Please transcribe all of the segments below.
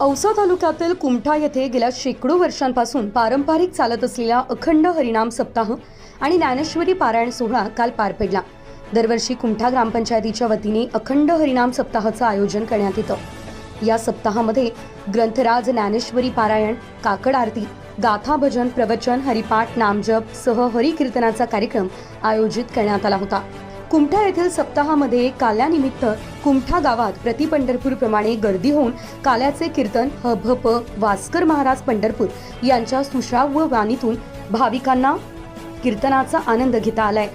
औसा तालुक्यातील कुमठा येथे गेल्या शेकडो वर्षांपासून पारंपरिक चालत असलेला अखंड हरिनाम सप्ताह आणि ज्ञानेश्वरी पारायण सोहळा काल पार पडला. दरवर्षी कुमठा ग्रामपंचायतीच्या वतीने अखंड हरिनाम सप्ताहाचं आयोजन करण्यात येतं. या सप्ताहामध्ये ग्रंथराज ज्ञानेश्वरी पारायण काकड आरती गाथा भजन प्रवचन हरिपाठ नामजप सह हरिकीर्तनाचा कार्यक्रम आयोजित करण्यात आला होता. कुमठा येथील सप्ताहामध्ये काल्यानिमित्त कुमठा गावात प्रति पंढरपूरप्रमाणे गर्दी होऊन काल्याचे कीर्तन हभप वास्कर महाराज पंढरपूर यांच्या सुश्राव्य वाणीतून भाविकांना कीर्तनाचा आनंद घेता आलाय.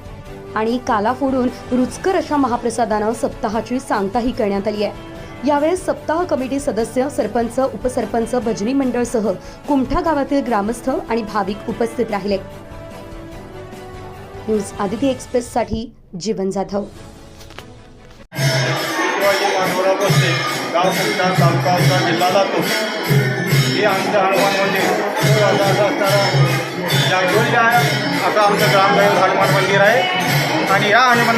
आणि काला फोडून रुचकर अशा महाप्रसादानं सप्ताहाची सांगताही करण्यात आली आहे. यावेळेस सप्ताह कमिटी सदस्य सरपंच उपसरपंच भजनी मंडळसह कुमठा गावातील ग्रामस्थ आणि भाविक उपस्थित राहिले. न्यूज आदिती एक्सप्रेससाठी जीवन जाधव. शिवाजी तालुका जिल्हा जातो. हे आमचं हनुमान मंदिर जागरूक आहे असं आमचं ग्रामदैव हनुमान मंदिर आहे. आणि या हनुमान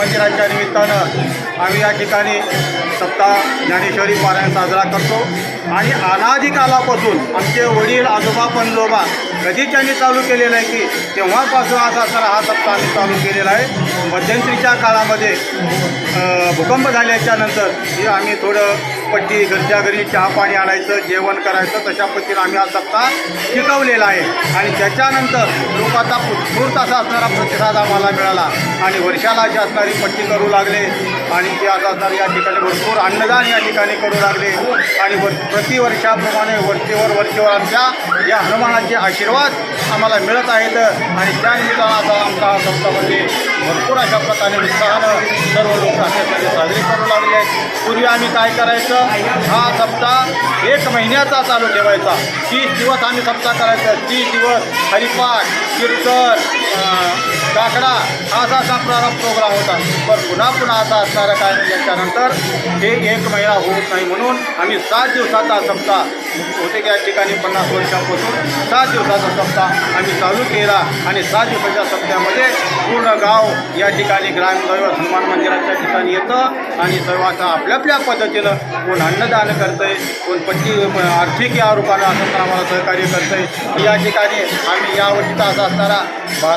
मंदिराच्या निमित्तानं आम्ही या ठिकाणी सप्ताह ज्ञानेश्वरी पारायण साजरा करतो. आणि अनादिकालापासून आमचे वडील आजोबा पंजोबा कधी त्यांनी चालू केलेलं आहे की तेव्हापासून असा हा सप्ताह आम्ही चालू केलेला आहे. मध्यंतरीच्या काळामध्ये भूकंप झाल्याच्यानंतर हे आम्ही थोडं पट्टी घरच्या घरी चहा पाणी आणायचं जेवण करायचं तशा पद्धतीनं आम्ही हा सप्ताह शिकवलेला आहे. आणि त्याच्यानंतर लोकांचा उत्स्फूर्त असा असणारा प्रतिसाद आम्हाला मिळाला. आणि वर्षाला अशी असणारी पट्टी करू लागले. आणि ते असं असणारे या ठिकाणी भरपूर अन्नदान या ठिकाणी करू लागले. आणि वर प्रतिवर्षाप्रमाणे वरचेवर वरचेवर आमच्या या हनुमानाचे आशीर्वाद आम्हाला मिळत आहेत. आणि त्या निमित्तानं आता आमचा हा सप्तामध्ये म्हणजे भरपूर अशा प्रकारे उत्साहानं सर्व लोक अशासाठी साजरे करू लागले आहेत. पूर्वी आम्ही काय करायचं? हा सप्ताह एक महिन्याचा चालू ठेवायचा. तीस दिवस आम्ही सप्ताह करायचा. तीस दिवस हरिपाठ कीर्तन काकडा असा असा प्रारंभ प्रोग्राम होता. पण पुन्हा पुन्हा आता असणारं काय त्याच्यानंतर याच्यानंतर हे एक महिना होत नाही म्हणून आम्ही सात दिवसाचा सप्ताह होते या ठिकाणी पन्नास वर्षांपासून सात दिवसाचा सप्ताह आम्ही चालू केला आणि सात दिवसाच्या सप्त्यामध्ये पूर्ण गाव या ठिकाणी ग्रामदैवत हनुमान मंदिराच्या ठिकाणी येतं आणि सर्वांचा आपल्या आपल्या पद्धतीनं कोण अन्नदान करतंय कोण पट्टी आर्थिक या रूपानं असं आम्हाला सहकार्य करतंय. या ठिकाणी आम्ही या वर्षीचा असा असणारा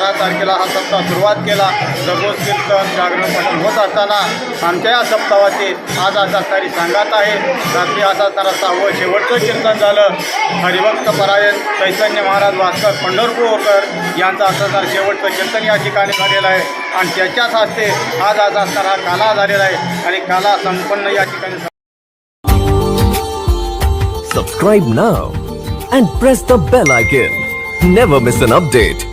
बारा तारखेला हा सप्ताह सुरुवात केला. दररोज कीर्तन जागरण पठण होत असताना आमच्या या सप्ताहाचे आज आज असणारी सांगात आहे. रात्री असा असणारा सहावं शेवटचं कीर्तन झालं. हरिभक्त परायण चैतन्य महाराज भास्कर पंढरपूरकर यांचं असं शेवटचं कीर्तन या ठिकाणी झालेलं आहे. आणि त्याच्याच हस्ते आज आज हा काला झालेला आहे. आणि काला संपन्न या ठिकाणी Subscribe now and press the bell icon. Never miss an update.